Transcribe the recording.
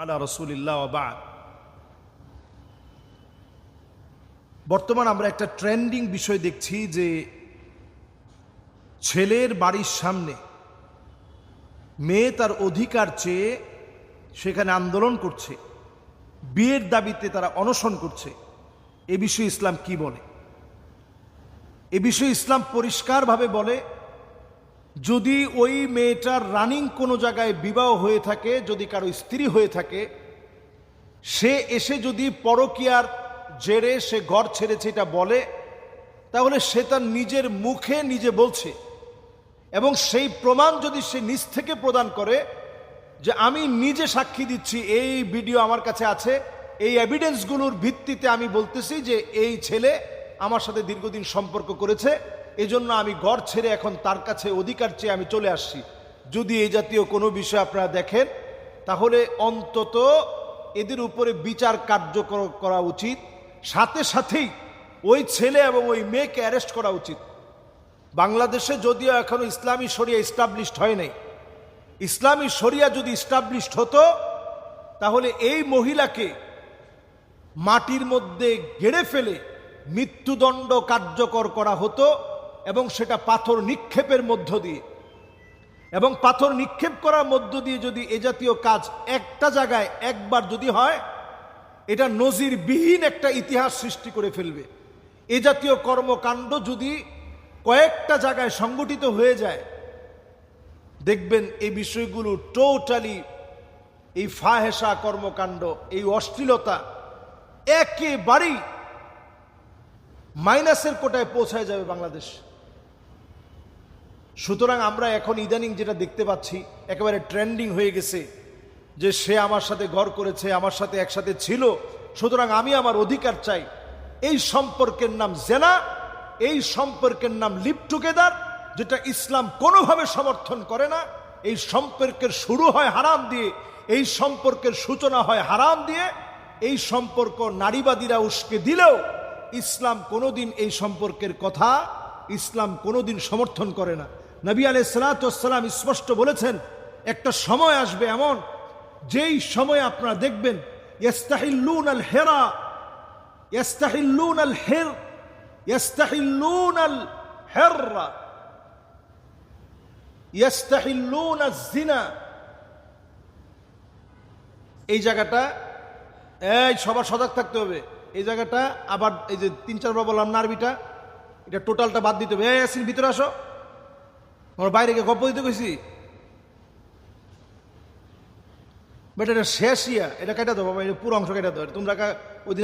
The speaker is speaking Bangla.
আলা রসুলিল্লাহ বাদ। বর্তমান আমরা একটা ট্রেন্ডিং বিষয় দেখছি যে ছেলের বাড়ির সামনে মেয়ে তার অধিকার চেয়ে সেখানে আন্দোলন করছে, বিয়ের দাবিতে তারা অনশন করছে। এ বিষয়ে ইসলাম কি বলে? এ বিষয়ে ইসলাম পরিষ্কারভাবে বলে যদি ওই মেয়েটার রানিং কোনো জায়গায় বিবাহ হয়ে থাকে, যদি কারও স্ত্রী হয়ে থাকে, সে এসে যদি পরকিয়ার জেরে সে ঘর ছেড়েছে এটা বলে, তাহলে সে তার নিজের মুখে নিজে বলছে। এবং সেই প্রমাণ যদি সে নিজ থেকে প্রদান করে যে আমি নিজে সাক্ষী দিচ্ছি, এই ভিডিও আমার কাছে আছে, এই এভিডেন্সগুলোর ভিত্তিতে আমি বলতেছি যে এই ছেলে আমার সাথে দীর্ঘদিন সম্পর্ক করেছে এজন্য আমি ঘর ছেড়ে এখন তার কাছে অধিকার চেয়ে আমি চলে আসছি। যদি এই জাতীয় কোনো বিষয় আপনারা দেখেন, তাহলে অন্তত এদের উপরে বিচার কার্যকর করা উচিত। সাথে সাথেই ওই ছেলে এবং ওই মেয়েকে অ্যারেস্ট করা উচিত। বাংলাদেশে যদিও এখনও ইসলামী শরিয়া ইস্টাবলিশড হয় নাই। ইসলামী শরিয়া যদি ইস্টাবলিশড হতো, তাহলে এই মহিলাকে মাটির মধ্যে গেড়ে ফেলে মৃত্যুদণ্ড কার্যকর করা হতো। এবং সেটা পাথর নিক্ষেপের মধ্য দিয়ে। এবং পাথর নিক্ষেপ করার মধ্য দিয়ে যদি এ জাতীয় কাজ একটা জায়গায় একবার যদি হয়, এটা নজিরবিহীন একটা ইতিহাস সৃষ্টি করে ফেলবে। এ জাতীয় কর্মকাণ্ড যদি কয়েকটা জায়গায় সংগঠিত হয়ে যায়, দেখবেন এই বিষয়গুলো টোটালি এই ফাহেসা কর্মকাণ্ড, এই অশ্লীলতা একেবারেই মাইনাসের কোটায় পৌঁছায় যাবে বাংলাদেশ। সুতরাং আমরা এখন ইদানিং যেটা দেখতে পাচ্ছি, একেবারে ট্রেন্ডিং হয়ে গেছে যে সে আমার সাথে ঘর করেছে, আমার সাথে একসাথে ছিল। সুতরাং আমি আমার অধিকার চাই। এই সম্পর্কের নাম জেনা, এই সম্পর্কের নাম লিপ টুগেদার, যেটা ইসলাম কোনোভাবে সমর্থন করে না। এই সম্পর্কের শুরু হয় হারাম দিয়ে, এই সম্পর্কের সূচনা হয় হারাম দিয়ে। এই সম্পর্ক নারীবাদীরা উস্কে দিলেও ইসলাম কোনোদিন এই সম্পর্কের কথা, ইসলাম কোনোদিন সমর্থন করে না। নবী আলাই সালাতাম স্পষ্ট বলেছেন, একটা সময় আসবে এমন, যেই সময় আপনারা দেখবেন, ইয়াস্তাহিল্লুন আল হেরা ইয়াস্তাহিল্লুন আল হের ইয়াস্তাহিল্লুন আল হেররা ইয়াস্তাহিল্লুন আল জিনা এই জায়গাটা, এই সবার সজাগ থাকতে হবে। এই জায়গাটা আবার, এই যে তিন চারবার বললাম না আরবিটা, এটা টোটালটা বাদ দিতে হবে। এই ভিতরে আসো। আমার বাইরে গিয়ে গপ্প দিতে গেছি বেটা, এটা শেষ ইয়া, এটা কেটে দেবো বাবা, এটা পুরো অংশ কেটে দেবো তোমরা ওই